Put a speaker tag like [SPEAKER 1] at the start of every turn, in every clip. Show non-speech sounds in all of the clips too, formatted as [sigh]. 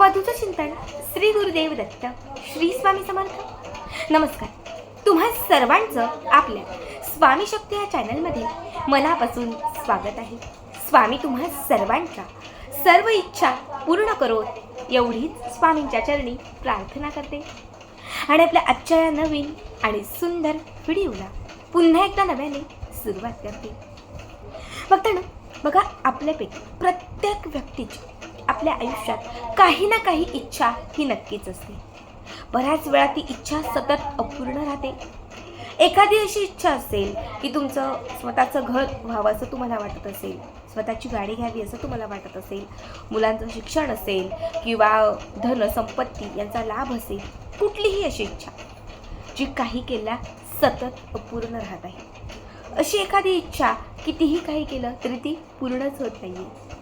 [SPEAKER 1] अवधूत चिंतन श्री गुरुदेव दत्त श्री स्वामी समर्थ. नमस्कार. तुम्हा सर्वांचं आपल्या स्वामी शक्ती या चॅनलमध्ये मनापासून स्वागत आहे. स्वामी तुम्हा सर्वांच्या सर्व इच्छा पूर्ण करो एवढीच स्वामींच्या चरणी प्रार्थना करते. आणि आपल्या आजच्या या नवीन आणि सुंदर व्हिडिओला पुन्हा एकदा नव्याने सुरुवात करते. बघताना बघा आपल्यापैकी प्रत्येक व्यक्तीची आपल्या आयुष्यात काही ना काही इच्छा ही नक्कीच असते. बऱ्याच वेळा ती इच्छा सतत अपूर्ण राहते. एखादी अशी इच्छा असेल की तुमचं स्वतःचं घर व्हावं असं तुम्हाला वाटत असेल स्वतःची गाडी घ्यावी असं तुम्हाला वाटत असेल मुलांचं शिक्षण असेल किंवा धन संपत्ती यांचा लाभ असेल कुठलीही अशी इच्छा जी काही केल्या सतत अपूर्ण राहत आहे. अशी एखादी इच्छा कितीही काही केलं तरी ती पूर्णच होत नाही आहे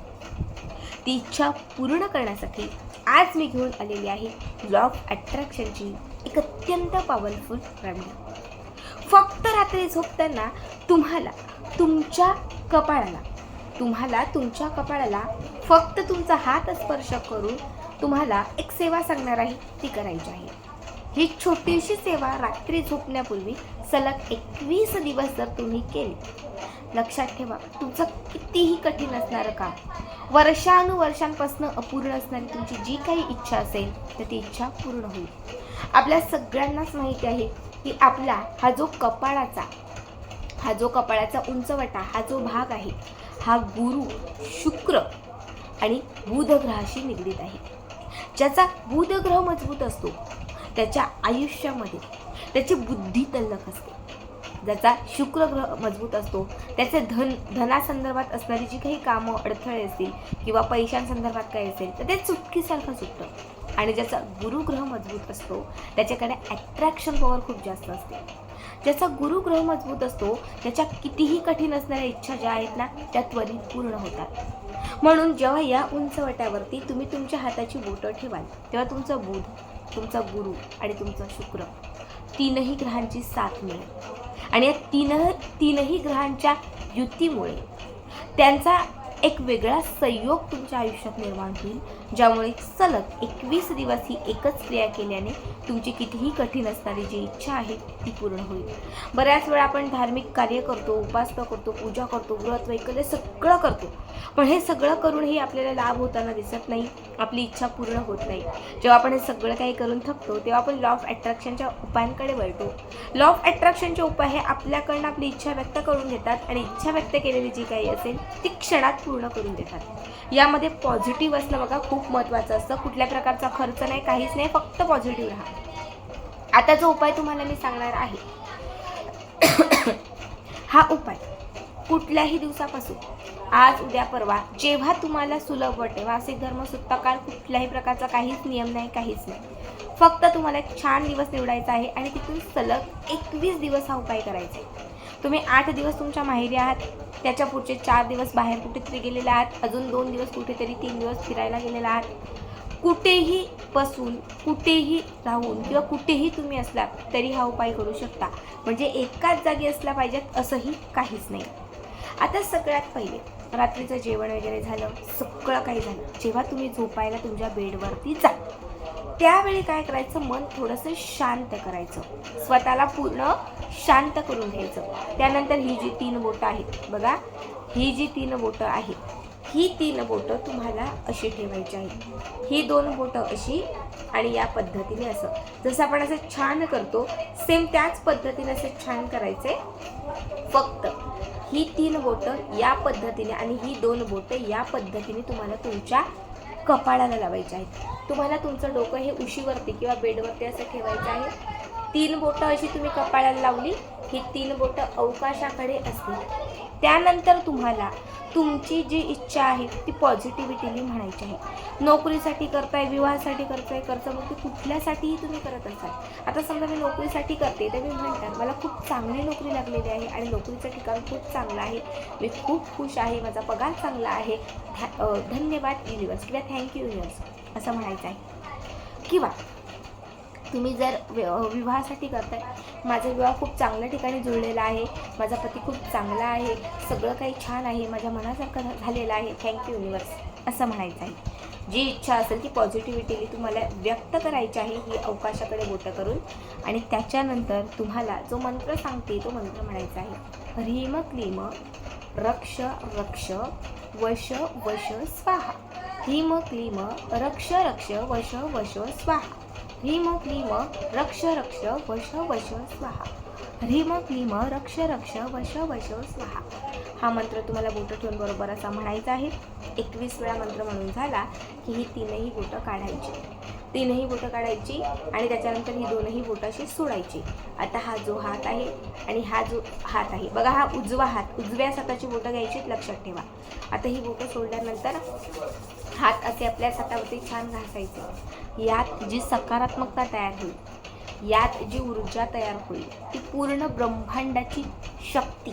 [SPEAKER 1] ती इच्छा पूर्ण करण्यासाठी आज मी घेऊन आलेली आहे लॉ ऑफ अट्रॅक्शनची एक अत्यंत पॉवरफुल रेमेडी फक्त रात्री झोपताना तुम्हाला तुमच्या कपाळाला तुम्हाला तुमच्या कपाळाला फक्त तुमचा हात स्पर्श करून तुम्हाला एक सेवा सांगणार आहे ती करायची आहे. ही छोटीशी सेवा रात्री झोपण्यापूर्वी सलग एकवीस दिवस जर तुम्ही केली लक्षात ठेवा तुमचं कितीही कठीण असणारं काम वर्षानुवर्षांपासून अपूर्ण असणारी तुमची जी काही इच्छा असेल तर ती इच्छा पूर्ण होईल. आपल्या सगळ्यांनाच माहिती आहे की आपला हा जो कपाळाचा हा जो कपाळाचा उंचवटा हा जो भाग आहे हा गुरु शुक्र आणि बुध ग्रहाशी निगडीत आहे. ज्याचा बुध ग्रह मजबूत असतो त्याच्या आयुष्यामध्ये त्याची बुद्धी तल्लख असते. ज्याचा शुक्र ग्रह मजबूत असतो त्याचे धन धनासंदर्भात असणारी जी काही कामं अडथळे असतील किंवा पैशांसंदर्भात काही असेल तर ते चुटकीसारखं सुटतं. आणि ज्याचा गुरुग्रह मजबूत असतो त्याच्याकडे ॲट्रॅक्शन पॉवर खूप जास्त असते. ज्याचा गुरुग्रह मजबूत असतो त्याच्या कितीही कठीण असणाऱ्या इच्छा ज्या आहेत ना त्या त्वरित पूर्ण होतात. म्हणून जेव्हा या उंचवट्यावरती तुम्ही तुमच्या हाताची बोटं ठेवाल तेव्हा तुमचं बुध तुमचा गुरु आणि तुमचा शुक्र तीनही ग्रहांची साथ मिळेल. आणि या तीन तीनही ग्रहांच्या युतीमुळे त्यांचा एक वेगळा संयोग तुमच्या आयुष्यात निर्माण होईल ज्यामुळे सलग एकवीस दिवस ही एकच क्रिया केल्याने तुमची कितीही कठीण असणारी जी इच्छा आहे ती पूर्ण होईल. बऱ्याच वेळा आपण धार्मिक कार्य करतो उपासना करतो पूजा करतो व्रत वैकल्य सगळं करतो. पण हे सगळं करूनही आपल्याला लाभ होताना दिसत नाही आपली इच्छा पूर्ण होत नाही. जेव्हा आपण हे सगळं काही करून थकतो तेव्हा आपण लॉ ऑफ अट्रॅक्शनच्या उपायांकडे वळतो. लॉ ऑफ अट्रॅक्शनचे उपाय हे आपल्याकडनं आपली इच्छा व्यक्त करून घेतात आणि इच्छा व्यक्त केलेली जी काही असेल ती क्षणात पूर्ण करून देतात. यामध्ये पॉझिटिव्ह असणं बघा खूप महत्त्वाचं असतं. कुठल्या प्रकारचा खर्च नाही काहीच नाही फक्त पॉझिटिव्ह राहा. आता जो उपाय तुम्हाला मी सांगणार आहे. [coughs] हा उपाय कुठल्याही दिवसापासून आज उद्या परवा जेव्हा तुम्हाला सुलभ वाटे मासिक धर्म सुद्धा काळ कुठल्याही प्रकारचा काहीच नियम नाही काहीच नाही. फक्त तुम्हाला एक छान दिवस निवडायचा आहे आणि तिथून सलग एकवीस दिवस हा उपाय करायचा आहे. तुम्ही आठ दिवस तुमच्या माहेरी आहात त्याच्या पुढचे चार दिवस बाहेर कुठेतरी गेलेले आहात अजून दोन दिवस कुठेतरी तीन दिवस फिरायला गेलेला आहात. कुठेही बसून कुठेही राहून किंवा कुठेही तुम्ही असलात तरी हा उपाय करू शकता. म्हणजे एकाच जागी असला पाहिजेत असंही काहीच नाही. आता सगळ्यात पहिले रात्रीचं जेवण वगैरे झालं सगळं काही झालं. जेव्हा तुम्ही झोपायला तुमच्या बेडवरती जा. त्यावेळी काय करायचं? मन थोडंसं शांत करायचं. स्वतःला पूर्ण शांत करून घ्यायचं. त्यानंतर ही जी तीन बोटं आहेत बघा ही जी तीन बोटं आहेत ही तीन बोटं तुम्हाला अशी ठेवायची आहेत. ही दोन बोटं अशी आणि या पद्धतीने असं. जसं आपण असं छान करतो सेम त्याच पद्धतीने असं छान करायचे. फक्त ही तीन बोटं या पद्धतीने आणि ही दोन बोटं या पद्धतीने तुम्हाला तुमच्या कपाळाला लावायची आहेत. तुम्हाला तुमचं डोकं हे उशीवरती किंवा बेडवरती असं ठेवायचं आहे. तीन बोटं अशी तुम्ही कपाळाला लावली ही तीन बोटं अवकाशाकडे असतील. त्यानंतर तुम्हाला तुमची जी इच्छा आहे ती पॉझिटिव्हिटीने म्हणायची आहे. नोकरीसाठी करताय विवाहासाठी करताय कर्जमुक्ती कुठल्यासाठीही तुम्ही करत असाल. आता समजा मी नोकरीसाठी करते तर मी म्हणतात मला खूप चांगली नोकरी लागलेली आहे आणि नोकरीचं ठिकाण खूप चांगलं आहे. मी खूप खुश आहे माझा पगार चांगला आहे. ध्या- धन्यवाद युनिवर्स किंवा थँक्यू युनिवर्स असं म्हणायचं आहे. किंवा तुम्ही जर वि- विवाहासाठी करताय माझा विवाह खूप चांगल्या ठिकाणी जुळलेला आहे माझा पती खूप चांगला आहे सगळं काही छान आहे माझ्या मनासारखं झालेलं आहे थँक्यू युनिवर्स असं म्हणायचं आहे. जी इच्छा असेल ती पॉझिटिव्हिटी तुम्हाला व्यक्त करायची आहे ही अवकाशाकडे बोटं करून. आणि त्याच्यानंतर तुम्हाला जो मंत्र सांगते तो मंत्र म्हणायचा आहे ह्रीम क्लीम रक्ष रक्ष वश वश स्वाहा. ह्रीम क्लीम रक्ष रक्ष वश वश स्वाहा. ह्रीम क्लीम रक्ष रक्ष वश वश स्वाहा. ह्रीम क्लीम रक्ष रक्ष वश वश स्वाहा. हा मंत्र तुम्हाला बोटं ठेवून बरोबर असा म्हणायचा आहे. एकवीस वेळा मंत्र म्हणून झाला की ही तीनही बोटं काढायची. तीनही बोटं काढायची आणि त्याच्यानंतर ही दोनही बोटं अशी सोडायची. आता हा जो हात आहे आणि हा जो हात आहे बघा हा उजवा हात उजव्या हाताची बोटं घ्यायची लक्षात ठेवा. आता ही बोटं सोडल्यानंतर हात असे आपल्या सतावरती छान घासायचे. यात जी सकारात्मकता तयार होईल यात जी ऊर्जा तयार होईल ती पूर्ण ब्रह्मांडाची शक्ती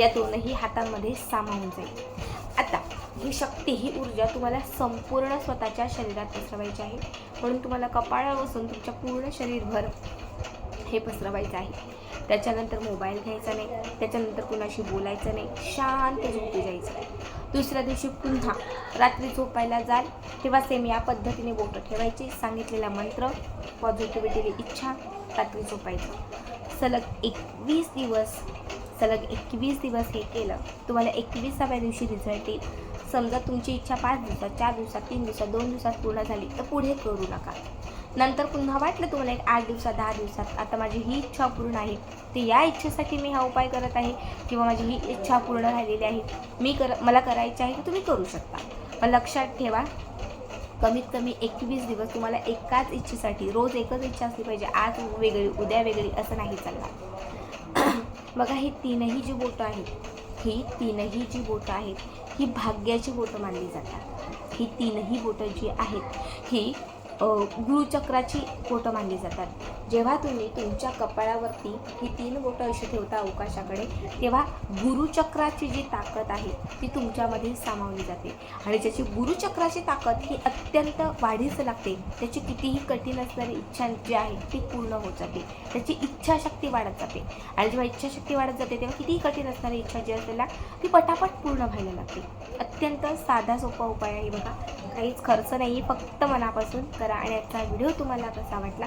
[SPEAKER 1] या दोनही हातांमध्ये सामावून जाईल. आता ही शक्ती ही ऊर्जा तुम्हाला संपूर्ण स्वतःच्या शरीरात पसरवायची आहे. म्हणून तुम्हाला कपाळावर बसून तुमच्या पूर्ण शरीरभर हे पसरवायचं आहे. त्याच्यानंतर मोबाईल घ्यायचा नाही. त्याच्यानंतर कुणाशी बोलायचं नाही. शांत झोपी जायचं. दुसऱ्या दिवशी पुन्हा रात्री झोपायला जाल. तेव्हा सेम या पद्धतीने बोटं ठेवायची. सांगितलेला मंत्र पॉझिटिव्हिटीली इच्छा रात्री झोपायचं. सलग एकवीस दिवस सलग एकवीस दिवस हे केलं. तुम्हाला एकवीसाव्या दिवशी रिझल्ट येईल. समजा तुमची इच्छा पाच दिवसात चार दिवसात तीन दिवसात दोन दिवसात पूर्ण झाली तर पुढे करू नका. नंतर पुन्हा वाटलं तुम्हाला एक आठ दिवसात दहा दिवसात. आता माझी ही इच्छा पूर्ण आहे. तर या इच्छेसाठी मी हा उपाय करत आहे किंवा माझी ही इच्छा पूर्ण राहिलेली आहे. मी कर मला करायची आहे तर तुम्ही करू शकता. पण लक्षात ठेवा कमीत कमी एकवीस दिवस तुम्हाला एकाच इच्छेसाठी रोज एकच इच्छा असली पाहिजे. आज वेगळी उद्या वेगळी असं नाही चालणार. [clears throat] बघा ही तीनही जी बोटं आहेत ही तीनही जी बोटं आहेत ही भाग्याची बोटं मानली जातात. ही तीनही बोटं जी आहेत ही गुरुचक्राची फोटो मानली जातात. जेव्हा तुम्ही तुमच्या कपाळावरती ही तीन बोटं अशी ठेवता अवकाशाकडे तेव्हा गुरुचक्राची जी ताकद आहे ती तुमच्यामध्ये सामावली जाते. आणि ज्याची गुरुचक्राची ताकद ही अत्यंत वाढीच लागते त्याची कितीही कठीण असणारी इच्छा जी आहे ती पूर्ण होत जाते. त्याची इच्छाशक्ती वाढत जाते. आणि जेव्हा इच्छाशक्ती वाढत जाते तेव्हा कितीही कठीण असणारी इच्छा जी असेल ती पटापट पूर्ण व्हायला लागते. अत्यंत साधा सोपा उपाय आहे बघा. काहीच खर्च नाही फक्त मनापासून करा. आणि आजचा व्हिडिओ तुम्हाला कसा वाटला